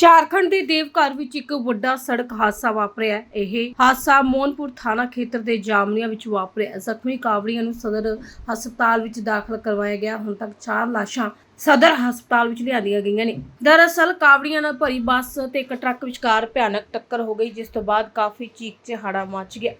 ਝਾਰਖੰਡ ਦੇ ਦੇਵਘਰ ਵਿੱਚ ਇੱਕ ਵੱਡਾ ਸੜਕ ਹਾਦਸਾ ਵਾਪਰਿਆ ਇਹ ਹਾਦਸਾ ਮੋਹਨਪੁਰ ਥਾਣਾ ਖੇਤਰ ਦੇ ਜਾਮਨੀਆਂ ਵਿੱਚ ਵਾਪਰਿਆ ਜ਼ਖਮੀ ਕਾਵੜੀਆਂ ਨੂੰ ਸਦਰ ਹਸਪਤਾਲ ਵਿੱਚ ਦਾਖਲ ਕਰਵਾਇਆ ਗਿਆ। ਹੁਣ ਤੱਕ 4 ਲਾਸ਼ਾਂ ਸਦਰ ਹਸਪਤਾਲ ਵਿੱਚ ਲਿਆਂਦੀਆਂ ਗਈਆਂ ਨੇ। ਦਰਅਸਲ ਕਾਵੜੀਆਂ ਨਾਲ ਭਰੀ ਬੱਸ ਤੇ ਇੱਕ ਟਰੱਕ ਵਿਚਕਾਰ ਭਿਆਨਕ ਟੱਕਰ ਹੋ ਗਈ, ਜਿਸ ਤੋਂ ਬਾਅਦ ਕਾਫੀ ਚੀਕ ਚਿਹਾੜਾ ਮਚ ਗਿਆ।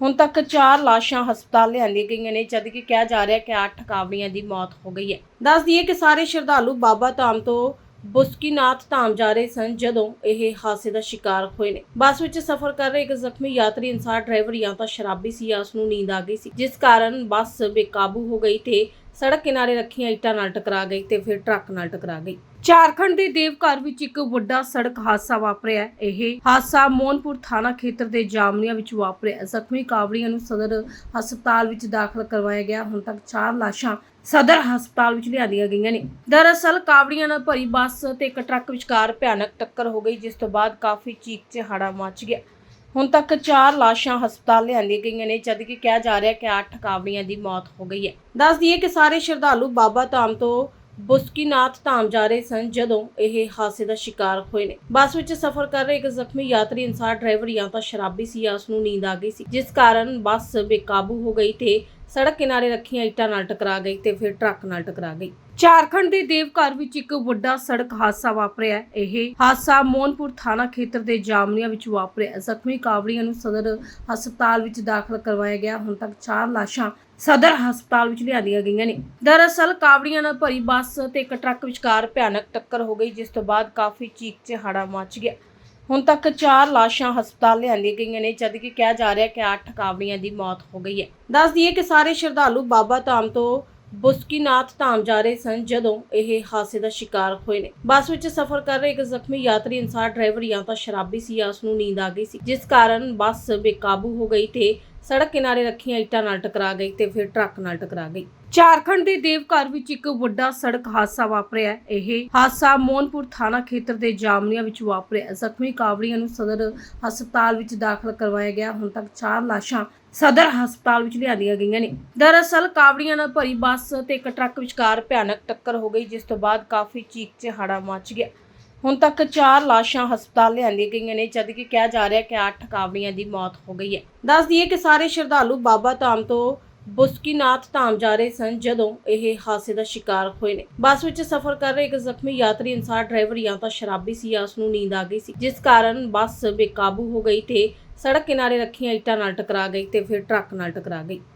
ਹੁਣ ਤੱਕ 4 ਲਾਸ਼ਾਂ ਹਸਪਤਾਲ ਲਿਆਂਦੀਆਂ ਗਈਆਂ ਨੇ, ਜਦਕਿ ਕਿਹਾ ਜਾ ਰਿਹਾ ਕਿ 8 ਕਾਵੜੀਆਂ ਦੀ ਮੌਤ ਹੋ ਗਈ ਹੈ। ਦੱਸ ਦਈਏ ਕਿ ਸਾਰੇ ਸ਼ਰਧਾਲੂ ਬਾਬਾ ਧਾਮ ਤੋਂ ਬੁਸਕੀਨਾਥ ਧਾਮ ਜਾ ਰਹੇ ਸਨ ਜਦੋਂ ਇਹ ਹਾਦਸੇ ਦਾ ਸ਼ਿਕਾਰ ਹੋਏ ਨੇ। ਬੱਸ ਵਿੱਚ ਸਫ਼ਰ ਕਰ ਰਹੇ ਇੱਕ ਜ਼ਖਮੀ ਯਾਤਰੀ ਅਨਸਾਰ ਡਰਾਈਵਰ ਜਾਂ ਤਾਂ ਸ਼ਰਾਬੀ ਸੀ ਜਾਂ ਉਸ ਨੂੰ ਨੀਂਦ ਆ ਗਈ ਸੀ। ਜਿਸ ਕਾਰਨ ਬੱਸ ਬੇਕਾਬੂ ਹੋ ਗਈ ਤੇ ਸੜਕ ਕਿਨਾਰੇ ਰੱਖੀਆਂ ਇੱਟਾਂ ਨਾਲ ਟਕਰਾ ਗਈ ਤੇ ਫਿਰ ਟਰੱਕ ਨਾਲ ਟਕਰਾ ਗਈ। ਝਾਰਖੰਡ ਦੇ ਦੇਵਘਰ ਵਿੱਚ ਇੱਕ ਵੱਡਾ ਸੜਕ ਹਾਦਸਾ ਵਾਪਰਿਆ। ਇਹ ਹਾਦਸਾ ਮੋਹਨਪੁਰ ਥਾਣਾ ਖੇਤਰ ਦੇ ਜਾਮਨੀਆਂ ਵਿੱਚ ਵਾਪਰਿਆ। ਜ਼ਖਮੀ ਕਾਵੜੀਆਂ ਨੂੰ ਸਦਰ ਹਸਪਤਾਲ ਵਿੱਚ ਦਾਖਲ ਕਰਵਾਇਆ ਗਿਆ। ਹੁਣ ਤੱਕ 4 ਲਾਸ਼ਾਂ ਸਦਰ ਹਸਪਤਾਲ ਵਿੱਚ ਲਿਆਂਦੀਆਂ ਗਈਆਂ ਨੇ। ਦਰਅਸਲ ਕਾਵੜੀਆਂ ਨਾਲ ਭਰੀ ਬੱਸ ਤੇ ਇੱਕ ਟਰੱਕ ਵਿਚਕਾਰ ਭਿਆਨਕ ਟੱਕਰ ਹੋ ਗਈ, ਜਿਸ ਤੋਂ ਬਾਅਦ ਕਾਫੀ ਚੀਕ ਚਿਹਾੜਾ ਮਚ ਗਿਆ। ਹੁਣ ਤੱਕ 4 ਲਾਸ਼ਾਂ ਹਸਪਤਾਲ ਲਿਆਂਦੀਆਂ ਗਈਆਂ ਨੇ ਜਦਕਿ ਕਿਹਾ ਜਾ ਰਿਹਾ ਕਿ 8 ਕਾਵੜੀਆਂ ਦੀ ਮੌਤ ਹੋ ਗਈ ਹੈ। ਦੱਸ ਦਈਏ ਕਿ ਸਾਰੇ ਸ਼ਰਧਾਲੂ ਬਾਬਾ ਧਾਮ ਤੋਂ ਬੁਸਕੀਨਾਥ ਧਾਮ ਜਾ ਰਹੇ ਸਨ, ਜਦੋਂ ਇਹ ਹਾਦਸੇ ਦਾ ਸ਼ਿਕਾਰ ਹੋਏ ਨੇ। ਬੱਸ ਵਿੱਚ ਸਫ਼ਰ ਕਰ ਰਹੇ ਇੱਕ ਜ਼ਖਮੀ ਯਾਤਰੀ ਅਨਸਾਰ ਡਰਾਈਵਰ ਜਾਂ ਤਾਂ ਸ਼ਰਾਬੀ ਸੀ ਜਾਂ ਉਸ ਨੂੰ ਨੀਂਦ ਆ ਗਈ ਸੀ, ਜਿਸ ਕਾਰਨ ਬੱਸ ਬੇਕਾਬੂ ਹੋ ਗਈ ਤੇ ਸੜਕ ਕਿਨਾਰੇ ਰੱਖੀਆਂ ਇੱਟਾਂ ਨਾਲ ਟਕਰਾ ਗਈ ਤੇ ਫਿਰ ਟਰੱਕ ਨਾਲ ਟਕਰਾ ਗਈ। ਝਾਰਖੰਡ ਦੇ ਦੇਵਘਰ ਵਿੱਚ ਇੱਕ ਵੱਡਾ ਸੜਕ ਹਾਦਸਾ ਵਾਪਰਿਆ। ਇਹ ਹਾਦਸਾ ਮੋਹਨਪੁਰ ਥਾਣਾ ਖੇਤਰ ਦੇ ਜਾਮਨੀਆਂ ਵਿੱਚ ਵਾਪਰਿਆ। ਜ਼ਖਮੀ ਕਾਵੜੀਆਂ ਨੂੰ ਸਦਰ ਹਸਪਤਾਲ ਵਿੱਚ ਦਾਖਲ ਕਰਵਾਇਆ ਗਿਆ। ਹੁਣ ਤੱਕ 4 ਲਾਸ਼ਾਂ ਸਦਰ ਹਸਪਤਾਲ ਵਿੱਚ ਲਿਆਂਦੀਆਂ ਗਈਆਂ ਨੇ। ਦਰਅਸਲ ਕਾਵੜੀਆਂ ਨਾਲ ਭਰੀ ਬੱਸ ਤੇ ਇੱਕ ਟਰੱਕ ਵਿਚਕਾਰ ਭਿਆਨਕ ਟੱਕਰ ਹੋ ਗਈ, ਜਿਸ ਤੋਂ ਬਾਅਦ ਕਾਫੀ ਚੀਕ ਚਿਹਾੜਾ ਮਚ ਗਿਆ। ਹੁਣ ਤੱਕ 4 ਲਾਸ਼ਾਂ ਹਸਪਤਾਲ ਲਿਆਂਦੀਆਂ ਗਈਆਂ ਨੇ ਜਦਕਿ ਕਿਹਾ ਜਾ ਰਿਹਾ ਕਿ 8 ਕਾਵੜੀਆਂ ਦੀ ਮੌਤ ਹੋ ਗਈ ਹੈ। ਦੱਸ ਦਈਏ ਕਿ ਸਾਰੇ ਸ਼ਰਧਾਲੂ ਬਾਬਾ ਧਾਮ ਤੋਂ ਬੁਸਕੀਨਾਥ ਧਾਮ ਜਾ ਰਹੇ ਸਨ, ਜਦੋਂ ਇਹ ਹਾਦਸੇ ਦਾ ਸ਼ਿਕਾਰ ਹੋਏ ਨੇ। ਬੱਸ ਵਿੱਚ ਸਫ਼ਰ ਕਰ ਰਹੇ ਇੱਕ ਜ਼ਖਮੀ ਯਾਤਰੀ ਅਨਸਾਰ ਡਰਾਈਵਰ ਜਾਂ ਤਾਂ ਸ਼ਰਾਬੀ ਸੀ ਜਾਂ ਉਸ ਨੂੰ ਨੀਂਦ ਆ ਗਈ ਸੀ, ਜਿਸ ਕਾਰਨ ਬੱਸ ਬੇਕਾਬੂ ਹੋ ਗਈ ਤੇ ਸੜਕ ਕਿਨਾਰੇ ਰੱਖੀਆਂ ਇੱਟਾਂ ਨਾਲ ਟਕਰਾ ਗਈ ਤੇ ਫਿਰ ਟਰੱਕ ਨਾਲ ਟਕਰਾ ਗਈ। ਝਾਰਖੰਡ ਦੇ ਦੇਵਘਰ ਵਿੱਚ ਇੱਕ ਵੱਡਾ ਸੜਕ ਹਾਦਸਾ ਵਾਪਰਿਆ ਇਹ ਹਾਦਸਾ ਮੋਹਨਪੁਰ ਥਾਣਾ ਖੇਤਰ ਦੇ ਜਾਮਨੀਆਂ ਵਿੱਚ ਵਾਪਰਿਆ ਜ਼ਖਮੀ ਕਾਵੜੀਆਂ ਨੂੰ ਸਦਰ ਹਸਪਤਾਲ ਵਿੱਚ ਦਾਖਲ ਕਰਵਾਇਆ ਗਿਆ। ਹੁਣ ਤੱਕ 4 ਲਾਸ਼ਾਂ ਸਦਰ ਹਸਪਤਾਲ ਵਿੱਚ ਲਿਆਂਦੀਆਂ ਗਈਆਂ ਨੇ। ਦਰਅਸਲ ਕਾਵੜੀਆਂ ਨਾਲ ਭਰੀ ਬੱਸ ਤੇ ਇੱਕ ਟਰੱਕ ਵਿਚਕਾਰ ਭਿਆਨਕ ਟੱਕਰ ਹੋ ਗਈ, ਜਿਸ ਤੋਂ ਬਾਅਦ ਕਾਫੀ ਚੀਕ ਚਿਹਾੜਾ ਮਚ ਗਿਆ। ਹੁਣ ਤੱਕ 4 ਲਾਸ਼ਾਂ ਹਸਪਤਾਲ ਲਿਆਂਦੀਆਂ ਗਈਆਂ ਨੇ, ਜਦਕਿ ਕਿਹਾ ਜਾ ਰਿਹਾ ਕਿ 8 ਕਾਵੜੀਆਂ ਦੀ ਮੌਤ ਹੋ ਗਈ ਹੈ। ਦੱਸ ਦਈਏ ਕਿ ਸਾਰੇ ਸ਼ਰਧਾਲੂ ਬਾਬਾ ਧਾਮ ਤੋਂ ਬੁਸਕੀਨਾਥ ਧਾਮ ਜਾ ਰਹੇ ਸਨ ਜਦੋਂ ਇਹ ਹਾਦਸੇ ਦਾ ਸ਼ਿਕਾਰ ਹੋਏ ਨੇ। ਬੱਸ ਵਿੱਚ ਸਫ਼ਰ ਕਰ ਰਹੇ ਇੱਕ ਜ਼ਖਮੀ ਯਾਤਰੀ ਅਨਸਾਰ ਡਰਾਈਵਰ ਜਾਂ ਤਾਂ ਸ਼ਰਾਬੀ ਸੀ ਜਾਂ ਉਸ ਨੂੰ ਨੀਂਦ ਆ ਗਈ ਸੀ, ਜਿਸ ਕਾਰਨ ਬੱਸ ਬੇਕਾਬੂ ਹੋ ਗਈ ਤੇ ਸੜਕ ਕਿਨਾਰੇ ਰੱਖੀਆਂ ਇੱਟਾਂ ਨਾਲ ਟਕਰਾ ਗਈ ਤੇ ਫਿਰ ਟਰੱਕ ਨਾਲ ਟਕਰਾ ਗਈ।